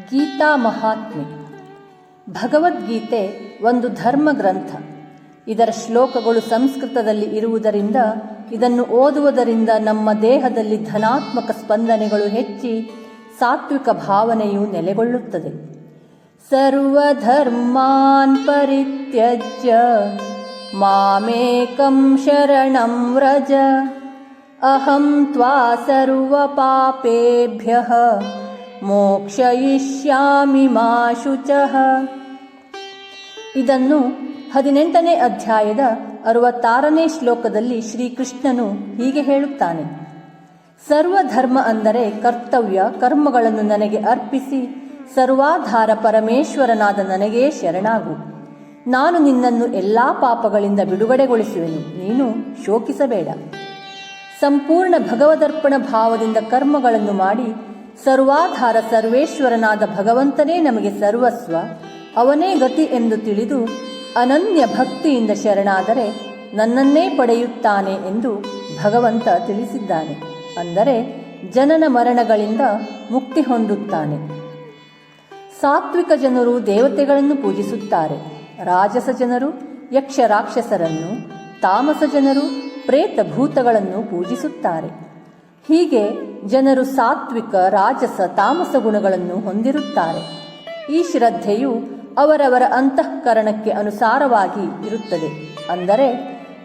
ಗೀತಾ ಮಹಾತ್ಮೆ. ಭಗವದ್ಗೀತೆ ಒಂದು ಧರ್ಮ ಗ್ರಂಥ. ಇದರ ಶ್ಲೋಕಗಳು ಸಂಸ್ಕೃತದಲ್ಲಿ ಇರುವುದರಿಂದ, ಇದನ್ನು ಓದುವುದರಿಂದ ನಮ್ಮ ದೇಹದಲ್ಲಿ ಧನಾತ್ಮಕ ಸ್ಪಂದನೆಗಳು ಹೆಚ್ಚಿ ಸಾತ್ವಿಕ ಭಾವನೆಯು ನೆಲೆಗೊಳ್ಳುತ್ತದೆ. ಸರ್ವಧರ್ಮಾನ್ ಪರಿತ್ಯಜ್ಯ, ಮಾಮೇಕಂ ಶರಣಂ ವ್ರಜ, ಅಹಂ ತ್ವಾ ಸರ್ವಪಾಪೇಭ್ಯಃ ಮೋಕ್ಷಯಿಷ್ಯಾಮಿ ಮಾ ಶುಚಃ. ಇದನ್ನು ಹದಿನೆಂಟನೇ ಅಧ್ಯಾಯದ ಅರವತ್ತಾರನೇ ಶ್ಲೋಕದಲ್ಲಿ ಶ್ರೀಕೃಷ್ಣನು ಹೀಗೆ ಹೇಳುತ್ತಾನೆ. ಸರ್ವಧರ್ಮ ಅಂದರೆ ಕರ್ತವ್ಯ, ಕರ್ಮಗಳನ್ನು ನನಗೆ ಅರ್ಪಿಸಿ, ಸರ್ವಾಧಾರ ಪರಮೇಶ್ವರನಾದ ನನಗೆ ಶರಣಾಗು. ನಾನು ನಿನ್ನನ್ನು ಎಲ್ಲಾ ಪಾಪಗಳಿಂದ ಬಿಡುಗಡೆಗೊಳಿಸುವೆನು, ನೀನು ಶೋಕಿಸಬೇಡ. ಸಂಪೂರ್ಣ ಭಗವದರ್ಪಣ ಭಾವದಿಂದ ಕರ್ಮಗಳನ್ನು ಮಾಡಿ ಸರ್ವಾಧಾರ ಸರ್ವೇಶ್ವರನಾದ ಭಗವಂತನೇ ನಮಗೆ ಸರ್ವಸ್ವ. ಅವನೇ ಗತಿ ಎಂದು ತಿಳಿದು ಅನನ್ಯ ಭಕ್ತಿಯಿಂದ ಶರಣಾದರೆ ನನ್ನನ್ನೇ ಪಡೆಯುತ್ತಾನೆ ಎಂದು ಭಗವಂತ ತಿಳಿಸಿದ್ದಾನೆ. ಅಂದರೆ ಜನನ ಮರಣಗಳಿಂದ ಮುಕ್ತಿ ಹೊಂದುತ್ತಾನೆ. ಸಾತ್ವಿಕ ಜನರು ದೇವತೆಗಳನ್ನು ಪೂಜಿಸುತ್ತಾರೆ. ರಾಜಸ ಜನರು, ಯಕ್ಷ ರಾಕ್ಷಸರನ್ನು, ತಾಮಸ ಜನರು ಪ್ರೇತ ಭೂತಗಳನ್ನು ಪೂಜಿಸುತ್ತಾರೆ. ಹೀಗೆ ಜನರು ಸಾತ್ವಿಕ, ರಾಜಸ, ತಾಮಸ ಗುಣಗಳನ್ನು ಹೊಂದಿರುತ್ತಾರೆ. ಈ ಶ್ರದ್ಧೆಯು ಅವರವರ ಅಂತಃಕರಣಕ್ಕೆ ಅನುಸಾರವಾಗಿ ಇರುತ್ತದೆ. ಅಂದರೆ,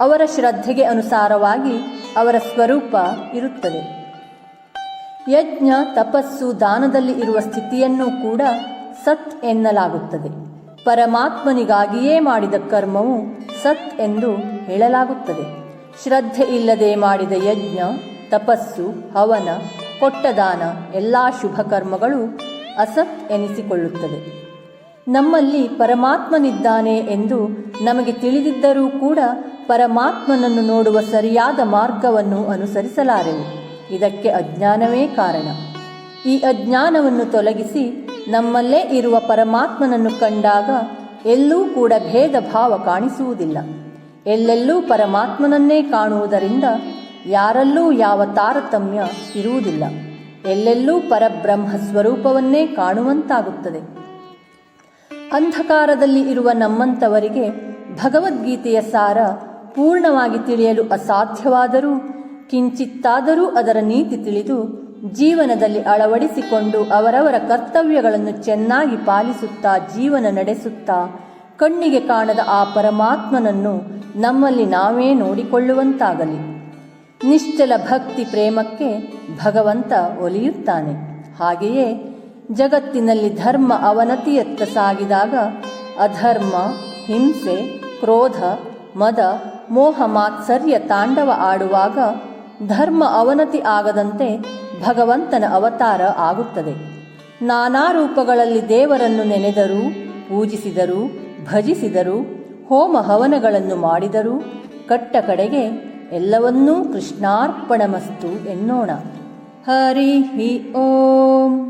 ಅವರ ಶ್ರದ್ಧೆಗೆ ಅನುಸಾರವಾಗಿ ಅವರ ಸ್ವರೂಪ ಇರುತ್ತದೆ. ಯಜ್ಞ, ತಪಸ್ಸು, ದಾನದಲ್ಲಿ ಇರುವ ಸ್ಥಿತಿಯನ್ನು ಕೂಡ ಸತ್ ಎನ್ನಲಾಗುತ್ತದೆ. ಪರಮಾತ್ಮನಿಗಾಗಿಯೇ ಮಾಡಿದ ಕರ್ಮವು ಸತ್ ಎಂದು ಹೇಳಲಾಗುತ್ತದೆ. ಶ್ರದ್ಧೆ ಇಲ್ಲದೆ ಮಾಡಿದ ಯಜ್ಞ ತಪಸ್ಸು, ಹವನ, ಕೊಟ್ಟದಾನ ಎಲ್ಲ ಶುಭ ಕರ್ಮಗಳು ಅಸತ್ ಎನಿಸಿಕೊಳ್ಳುತ್ತದೆ. ನಮ್ಮಲ್ಲಿ ಪರಮಾತ್ಮನಿದ್ದಾನೆ ಎಂದು ನಮಗೆ ತಿಳಿದಿದ್ದರೂ ಕೂಡ ಪರಮಾತ್ಮನನ್ನು ನೋಡುವ ಸರಿಯಾದ ಮಾರ್ಗವನ್ನು ಅನುಸರಿಸಲಾರೆವು. ಇದಕ್ಕೆ ಅಜ್ಞಾನವೇ ಕಾರಣ. ಈ ಅಜ್ಞಾನವನ್ನು ತೊಲಗಿಸಿ ನಮ್ಮಲ್ಲೇ ಇರುವ ಪರಮಾತ್ಮನನ್ನು ಕಂಡಾಗ ಎಲ್ಲೂ ಕೂಡ ಭೇದ ಭಾವ ಕಾಣಿಸುವುದಿಲ್ಲ. ಎಲ್ಲೆಲ್ಲೂ ಪರಮಾತ್ಮನನ್ನೇ ಕಾಣುವುದರಿಂದ ಯಾರಲ್ಲೂ ಯಾವ ತಾರತಮ್ಯ ಇರುವುದಿಲ್ಲ. ಎಲ್ಲೆಲ್ಲೂ ಪರಬ್ರಹ್ಮ ಸ್ವರೂಪವನ್ನೇ ಕಾಣುವಂತಾಗುತ್ತದೆ. ಅಂಧಕಾರದಲ್ಲಿ ಇರುವ ನಮ್ಮಂಥವರಿಗೆ ಭಗವದ್ಗೀತೆಯ ಸಾರ ಪೂರ್ಣವಾಗಿ ತಿಳಿಯಲು ಅಸಾಧ್ಯವಾದರೂ, ಕಿಂಚಿತ್ತಾದರೂ ಅದರ ನೀತಿ ತಿಳಿದು ಜೀವನದಲ್ಲಿ ಅಳವಡಿಸಿಕೊಂಡು ಅವರವರ ಕರ್ತವ್ಯಗಳನ್ನು ಚೆನ್ನಾಗಿ ಪಾಲಿಸುತ್ತಾ ಜೀವನ ನಡೆಸುತ್ತಾ ಕಣ್ಣಿಗೆ ಕಾಣದ ಆ ಪರಮಾತ್ಮನನ್ನು ನಮ್ಮಲ್ಲಿ ನಾವೇ ನೋಡಿಕೊಳ್ಳುವಂತಾಗಲಿ. ನಿಶ್ಚಲ ಭಕ್ತಿ ಪ್ರೇಮಕ್ಕೆ ಭಗವಂತ ಒಲಿಯುತ್ತಾನೆ. ಹಾಗೆಯೇ ಜಗತ್ತಿನಲ್ಲಿ ಧರ್ಮ ಅವನತಿಯತ್ತ ಸಾಗಿದಾಗ ಅಧರ್ಮ, ಹಿಂಸೆ, ಕ್ರೋಧ, ಮದ, ಮೋಹ, ಮಾತ್ಸರ್ಯ, ತಾಂಡವ ಆಡುವಾಗ ಧರ್ಮ ಅವನತಿ ಆಗದಂತೆ ಭಗವಂತನ ಅವತಾರ ಆಗುತ್ತದೆ. ನಾನಾ ರೂಪಗಳಲ್ಲಿ ದೇವರನ್ನು ನೆನೆದರೂ, ಪೂಜಿಸಿದರೂ, ಭಜಿಸಿದರೂ, ಹೋಮ ಹವನಗಳನ್ನು ಮಾಡಿದರೂ, ಕಟ್ಟ ಕಡೆಗೆ ಎಲ್ಲವನ್ನೂ ಕೃಷ್ಣಾರ್ಪಣಮಸ್ತು ಎನ್ನೋಣ. ಹರಿ ಹಿ ಓಂ.